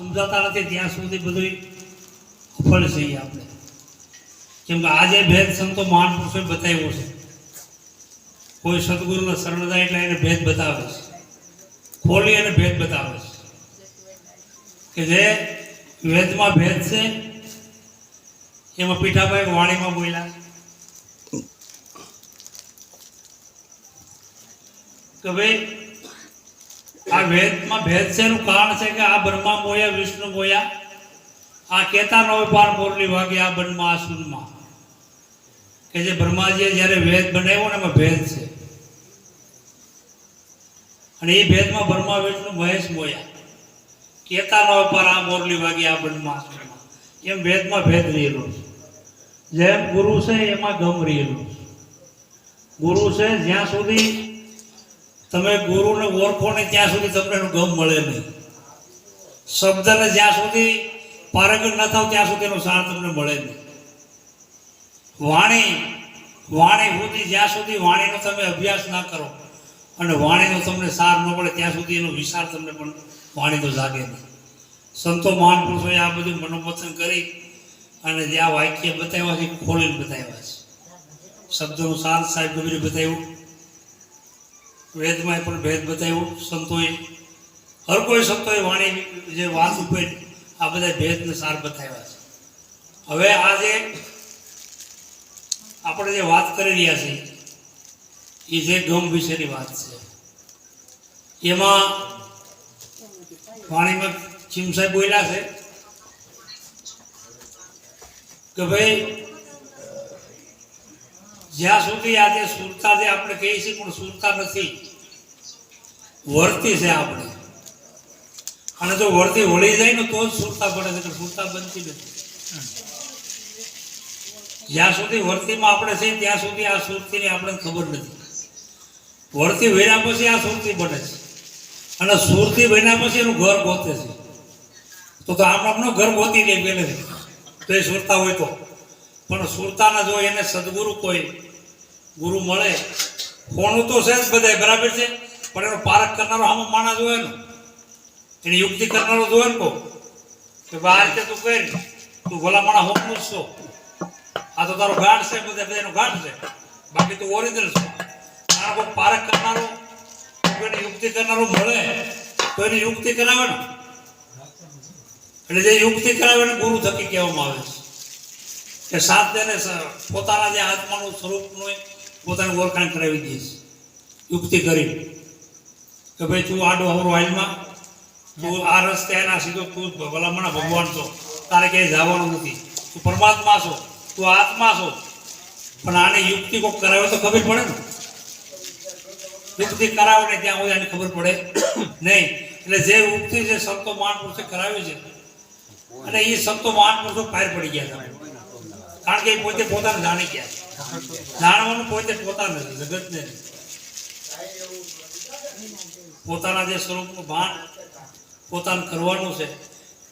સમજાતા નથી, ત્યાં સુધી બધું સફળ છીએ આપણે. કેમ કે આજે ભેદ સંતો મહાન બતાવ્યો છે. કોઈ સદગુરુને શરણ જાય એટલે એને ભેદ બતાવે છે. ખોલી અને ભેદ બતાવે છે. કે જે વેદમાં ભેદ છે, એમાં પીઠાભાઈ વાણીમાં બોલ્યા કે ભાઈ આ વેદમાં ભેદ છે એનું કારણ છે કે આ બ્રહ્મા મોયા, વિષ્ણુ મોયા? આ કેતા નવ પાર મોરલી વાગે આ બનમાં આ કે જે બ્રહ્માજીએ જ્યારે વેદ બનાવ્યો ને એમાં ભેદ છે. અને એ ભેદમાં બ્રહ્મા, વિષ્ણુ, મહેશ મોયા. કેતા નો પાર આ મોરલી વાગે આ બનમાં સુનમાં એમ વેદમાં ભેદ રહેલો છે. જેમ ગુરુ છે એમાં ગમ રહેલો છે. ગુરુ છે જ્યાં સુધી તમે ગુરુને ઓળખો ને ત્યાં સુધી તમને એનું ગમ મળે નહીં. શબ્દને જ્યાં સુધી પારંગત ન થાવ ત્યાં સુધી એનો સાર તમને મળે નહીં. વાણી વાણી સુધી જ્યાં સુધી વાણીનો તમે અભ્યાસ ના કરો અને વાણીનો તમને સાર ન મળે ત્યાં સુધી એનો વિચાર તમને પણ વાણી તો જાગે નહીં. સંતો મહાન પુરુષોએ આ બધું મનોમથન કરી અને જે આ વાક્ય બતાવ્યા છે ખોલીને બતાવ્યા છે. શબ્દનું સાર સાહેબ ગભરી બતાવ્યું. વેદમાં પણ ભેદ બતાવ્યો, સંતોએ. હર કોઈ સંતોએ વાણી જે વાત ઉપર આ બધા ભેદને સાર બતાવ્યા છે. હવે આજે આપણે જે વાત કરી રહ્યા છીએ, એ જે ગમ વિશેની વાત છે. એમાં વાણીમાં ચિમસાહેબ બોલ્યા છે કે ભાઈ જ્યાં સુધી આજે સુરતા જે આપણે કહીએ છીએ, પણ સુરતા નથી. વર્તી છે આપણે. અને જો વર્તી વળી જાય ને, તો જ સુરતા પડે છે સુરતા બનતી નથી. જ્યાં સુધી વર્તીમાં આપણે છે ત્યાં સુધી આ સુરતીની આપણે ખબર નથી. વર્તી વહેલા પછી આ સુરતી બને છે. અને સુરતી બન્યા પછી એનું ઘર ગોતે છે. તો તો આપણો ઘર ગોતી નહીં પહેલેથી. તો એ સુરતા હોય તો. પણ સુરતાના જો એને સદગુરુ કોઈ ગુરુ મળે કોનું તો છે જ બધાય, બરાબર છે? પણ એનો પારખ કરનારો આમ માણસ હોય ને, એની યુક્તિ કરનારો જોવે ને કહો કે બહાર રીતે તું કર, તું ભલા માણા હોમનું જ છો. આ તો તારો ગાઢ છે બધા બધાનો ગાઢ છે. બાકી તું ઓરિજિનલ છે. તારા કોઈ પારખ કરનારો એની યુક્તિ કરનારો મળે, તો એની યુક્તિ કરાવે ને. એટલે જે યુક્તિ કરાવે ને ગુરુ થકી કહેવામાં આવે છે. કે સાત તેને પોતાના જે આત્માનું સ્વરૂપનું પોતાની ઓળખાણ કરાવી દઈશ. યુક્તિ કરી. કે ભાઈ તું આડો અવરો હાલમાં? તું આ રસ્તે એના સીધો તું ભલામણ ભગવાન છો. તારે ક્યાંય જવાનું નથી. તું પરમાત્મા છો. તું આત્મા છો. પણ આને યુક્તિ કોક કરાવે તો ખબર પડે ને? યુક્તિ કરાવે ને ત્યાં હોય આને ખબર પડે. નહીં. એટલે જે યુક્તિ જે સંતો મહાનપુરુષે કરાવી છે, અને એ સંતો મહાનપુરુષો પાર પડી ગયા છે. કારણ કે એ પોતે પોતાને જાણી ગયા. જાણવાનું પોતે પોતાને નથી, જગતને. પોતાના જે સ્વરૂપનું ભાન પોતાનું કરવાનું છે,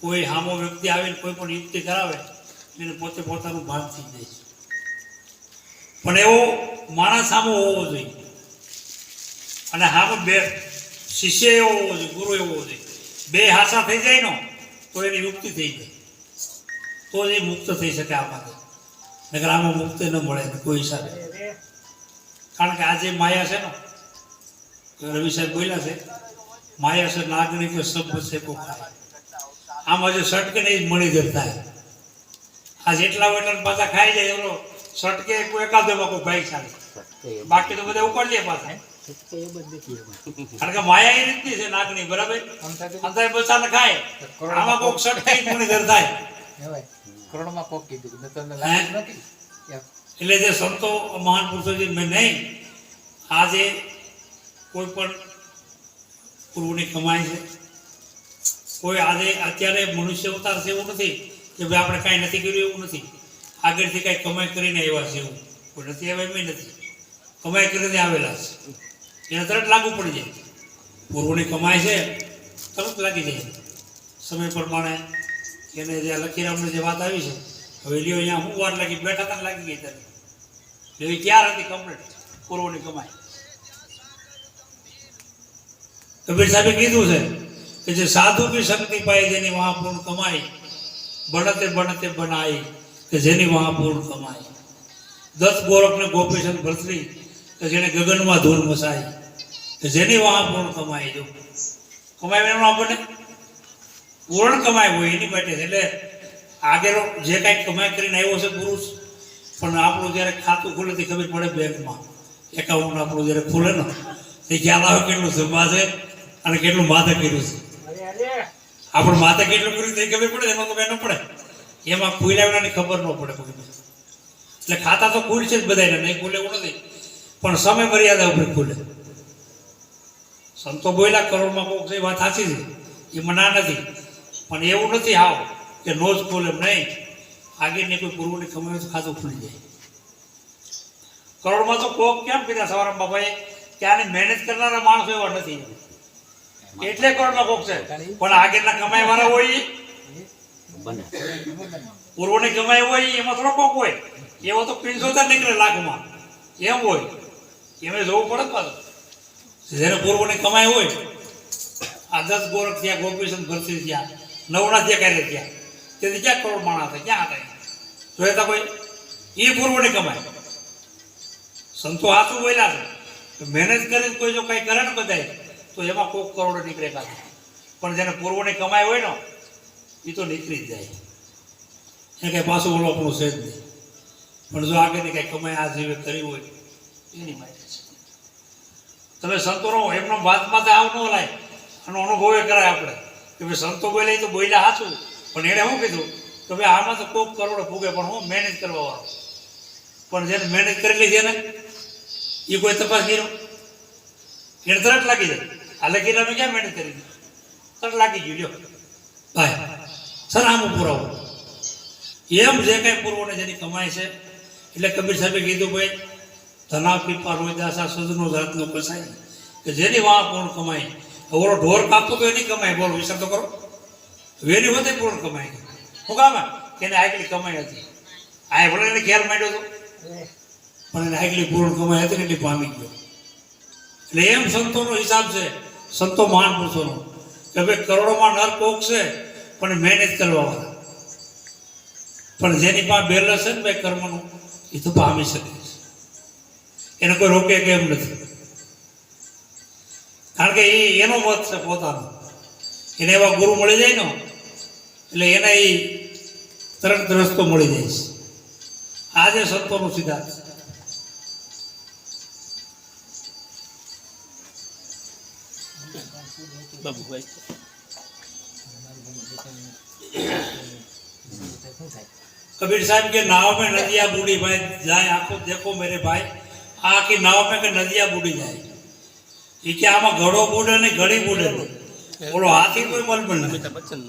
કોઈ હામો વ્યક્તિ આવીને કોઈ પણ યુક્તિ કરાવે, એને પોતે પોતાનું ભાન થઈ જાય છે. પણ એવો માણસ સામો હોવો જોઈએ. અને હામો બે શિષ્ય એવો હોવો જોઈએ, ગુરુ એવો હોવો જોઈએ. બે હાસા થઈ જાય ને, તો એની યુક્તિ થઈ જાય. તો જ એ મુક્ત થઈ શકે આમાંથી નકર આમાં મુક્તિ ન મળે કોઈ હિસાબે. કારણ કે આ જે માયા છે ને રવિ સાહેબ બોલ્યા છે માયા છે નાગણી કે સબ છે કો ખાય. આમાં જે સટકે નહીં મળી જતા આ જેટલા વેટલ પાછા ખાઈ જાય એનો સટકે કોઈ એકાદોમાં કોઈ ભાઈ ચાલે બાકી તો બધા ઉપાડીએ પાછા. કારણ કે માયા એ રીતની છે નાગણી બરાબર? અંતર બચાને ખાય. આમાં કોઈક સટકે મણી ધરતા કરોડમાં કોક કીધું મેં તમને હે? લાગ્યું નથી એટલે જે સંતો મહાન પુરુષો જે મેં નહીં આજે કોઈ પણ પૂર્વની કમાઈ છે. કોઈ આજે અત્યારે મનુષ્ય અવતાર છે એવું નથી કે ભાઈ આપણે કાંઈ નથી કર્યું એવું નથી. આગળથી કાંઈ કમાઈ કરીને આવ્યા છે એવું. કોઈ નથી આવ્યા એમ નથી. કમાઈ કરીને આવેલા છે. એને તરત લાગુ પડી જાય. પૂર્વની કમાઈ છે તરત લાગી જાય. સમય પ્રમાણે એને જે લખીરામને જે વાત આવી છે, હવે લ્યો અહીંયા હું વાર લાગી બેઠા હતા લાગી ગઈ તને એવી એ ક્યાં હતી કમ્પ્લીટ પૂર્વની કમાઈ. કબીર સાહેબે કીધું છે કે જે સાધુ બી શક્તિ પાઈ જેની મહાપૂર્ણ કમાઈ, બનતે બનતે બનાઈ, કે જેની મહાપૂર્ણ કમાઈ. દત્ત ગોરખને ગોપીચંદ ભરતરી, કે જેને ગગનમાં ધૂળ મસાઈ, કે જેની મહાપૂર્ણ કમાઈ જો. કમાઈ એમનો આપણને પૂર્ણ કમાય હોય એની માટે એટલે આગળ જે કાંઈ કમાઈ કરીને આવ્યો છે પુરુષ, પણ આપણું જ્યારે ખાતું ખુલે તે ખબર પડે બેંકમાં. એકાઉન્ટ આપણું જ્યારે ખુલે ને, તે ખ્યાલ આવે કેટલું જમા છે અને કેટલું માથે કર્યું છે. આપણે માથે કેટલું કર્યું તે ખબર પડે, એમાં તો ન પડે. એમાં ખુલાવવાની ખબર ન પડે એટલે ખાતા તો ખુલ છે જ બધાને નહીં ખુલે એવું નથી. પણ સમય મર્યાદા ઉપર ખુલે. સંતો બોલ્યા, કરોડમાં કોક વાત સાચી છે. એ મના નથી. પણ એવું નથી આવ કે નો જ ખોલે એમ નહીં. આગળની કોઈ પૂર્વની કમાઈ તો ખાતું ખુલી જાય. કરોડમાં તો કોક કેમ કીધા સવારમાં બાપાએ? કે આને મહેનત કરનારા માણસો એવા નથી. એટલે કરોડમાં કોક છે. પણ આગળના કમાઈ વાળા હોય પૂર્વની કમાઈ હોય એમાં થોડો કોક હોય. એવો તો પિંચોતેર નીકળે લાખમાં. એમ હોય. એમને જોવું પડે પાછું. જેને પૂર્વની કમાઈ હોય આ દસ ગોરખ થયા ગોપીચંદ ભરતી થયા. નવના જે કાર્ય ત્યાં તેથી ક્યાં કરોડ માણસ હતા ક્યાં હતા જોયા તા કોઈ એ પૂર્વની કમાય. સંતો હાથું બોલ્યા છે. મહેનત કરીને કોઈ જો કંઈ કરે ને બધાય, તો એમાં કોક કરોડો નીકળે કાઢે પણ જેને પૂર્વની કમાઈ હોય ને એ તો નીકળી જ જાય. એ કંઈ પાછું ઓલો આપણું છે જ નહીં. પણ જો આગળની કંઈ કમાય આ જીવે કરી હોય, એની માટે છે. તમે સંતોનો એમનો વાતમાં તો આવ ન લાય. આનો અનુભવ કરાય આપણે. કે ભાઈ સંતો બોલે તો બોલ્યા સાચું પણ એણે શું કીધું? કે ભાઈ આમાં તો કોક કરોડો ફૂગે પણ હું મહેનત કરવા વાળો પણ જેને મહેનત કરી લીધી ને એ કોઈ તપાસ કર્યો? એને તરત લાગી જાય. આ લકીર અમે ક્યાં મહેનત કરી તરત લાગી ગયું, લ્યો. ભાઈ સર આમ પુરાવો એમ જે કાંઈ ને જેની કમાય છે, એટલે કબીર સાહેબે કીધું, ભાઈ ધના પીપા રોજદાસા સદનો જાતનો કસાય કે જેની વાહ કોણ કમાય ઓલો ઢોર કાપતો તો એની કમાઈ, બોલો વિચાર તો કરો. વેલી હોતે પૂર્ણ કમાઈ. હું કામ એને આગલી કમાઈ હતી. આ ભલે એને ઘેર માંડ્યો હતો પણ એને આગલી પૂર્ણ કમાઈ હતી એટલી પામી ગયો. એટલે એમ સંતોનો હિસાબ છે, સંતો મહાન પુરુષોનો કે ભાઈ કરોડોમાં નર કોક છે, પણ મહેનત કરવા વાળા પણ જેની પાસે બેલેન્સ છે ને ભાઈ કર્મનું, એ તો પામી શકે છે. એને કોઈ રોકે કે એમ નથી. કારણ કે એ એનો મત છે પોતાનો. એને એવા ગુરુ મળી જાય ને, એટલે એને એ તરત રસ્તો મળી જાય છે. આજે સંતોનો સિદ્ધાંત કબીર સાહેબ કે, નાવ મેં નદિયા બુડી ભાઈ, જાય આખો દેખો મેરે ભાઈ. આખી નાવ મેં કે નદિયા બુડી જાય. એ કે આમાં ઘડો બુડે ને ઘડી બુડે. બોલો હાથી કોઈ મલ પણ નહીં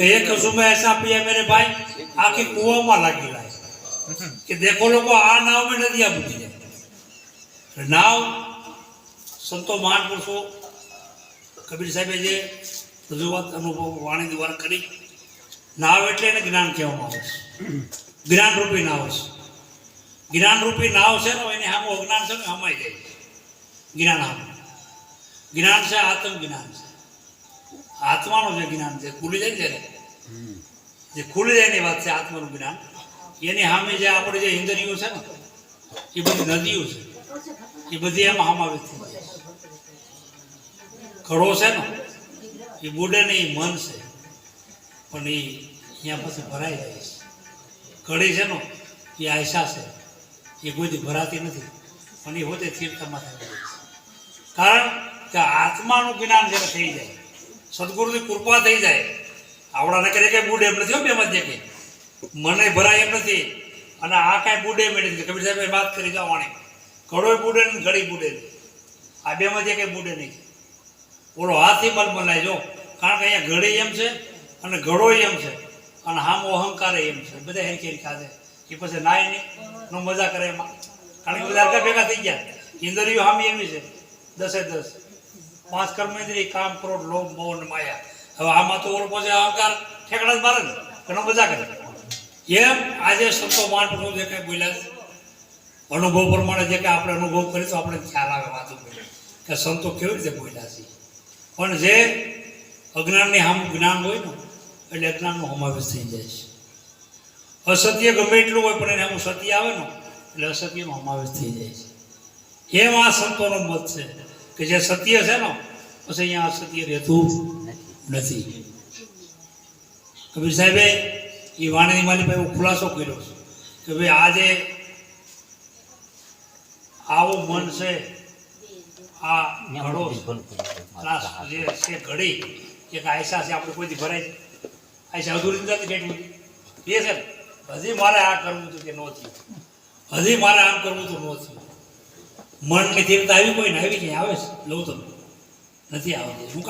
એ એક સુબહ એસા પિયા મેરે ભાઈ આખી કુવામાં લાગી લાય. કે દેખો લોકો આ નાવ મેં નદિયા બુટી જાય નાવ સંતો મહાન પુરુષો કબીર સાહેબે જે રજૂઆત અનુભવ વાણી દ્વારા કરી નાવ એટલે એને જ્ઞાન કહેવામાં આવે છે. જ્ઞાનરૂપી નાવ છે. જ્ઞાનરૂપી નાવ છે ને એને સામે અજ્ઞાન છે ને હમાઈ જાય. જ્ઞાન આવે જ્ઞાન છે, આત્મ જ્ઞાન છે. આત્માનું જે જ્ઞાન છે ખુલી જાય ને જે ખુલી જાય એની વાત છે, આત્માનું જ્ઞાન. એની સામે જે આપણે જે ઇન્દ્રિયો છે ને, એ બધી નદીઓ છે. એ બધી એમાં સમાવેશ થઈ જાય ખડો છે ને, એ બુડે ને એ મન છે. પણ એ અહીંયા પછી ભરાઈ જાય છે. કડી છે ને, એ આયસા છે. એ કોઈથી ભરાતી નથી, પણ એ હોતે સ્થિરતામાં થાય કારણ કે આત્માનું જ્ઞાન જ્યારે થઈ જાય, સદગુરુની કૃપા થઈ જાય. આવડાને કરે કંઈ બુડ એમ નથી હો બેમાં જે કે. મને ભરાય એમ નથી. અને આ કાંઈ બુડે નથી કબીર સાહેબે વાત કરી જવાની ઘડોય બુડે ને ઘડી બુડે. આ બેમાં જે કંઈ બુડે નહીં. ઓલો હાથી બનાવી જો. કારણ કે અહીંયા ઘડી એમ છે અને ઘડોય એમ છે. અને હામો અહંકાર એમ છે. બધા હેરખેરી ખાધે. એ પછી નાય નહીં. નો મજા કરે એમાં. કારણ કે બધા હરખા ભેગા થઈ ગયા. ઇન્દ્રિયો હામી એવી છે. દસે દસ. પાંચ કર્મેન્દ્રિય કામ ક્રોધ લોભ મોહ માયા. હવે આમાં તો ઓળખો છે, અહંકાર, ઠેકડા જ મારે ને, ઘણો મજા કરે. એમ આજે સંતો માણસો જે કંઈ બોલ્યા અનુભવ પ્રમાણે જે કંઈ આપણે અનુભવ કરીએ તો આપણે ખ્યાલ આવે વાતો કરીએ. કે સંતો કેવી રીતે બોલ્યા છે? પણ જે અજ્ઞાનની આમ જ્ઞાન હોય ને, એટલે અજ્ઞાનનો સમાવેશ થઈ જાય છે. અસત્ય ગમે એટલું હોય, પણ એને આમ સત્ય આવે ને, એટલે અસત્યનો સમાવેશ થઈ જાય છે. એમ આ સંતોનો મત છે. કે જે સત્ય છે ને, પછી અહીંયા અસત્ય રહેતું નથી. કબીર સાહેબે એ વાણીની માલી પાસે એવો ખુલાસો કર્યો છે કે ભાઈ આજે આવું મન છે, આ ઘડો જે છે, ઘડી, એક આયસા છે, આપણે કોઈથી ભરાય? આયસા અધૂરી નથી કેટલું એ છે હજી મારે આ કરવું હતું કે ન હજી મારે આમ કરવું હતું ન મનની દેવતા આવી કોઈ ને આવી ક્યાંય આવે છે? લઉં તો નથી આવતી. શું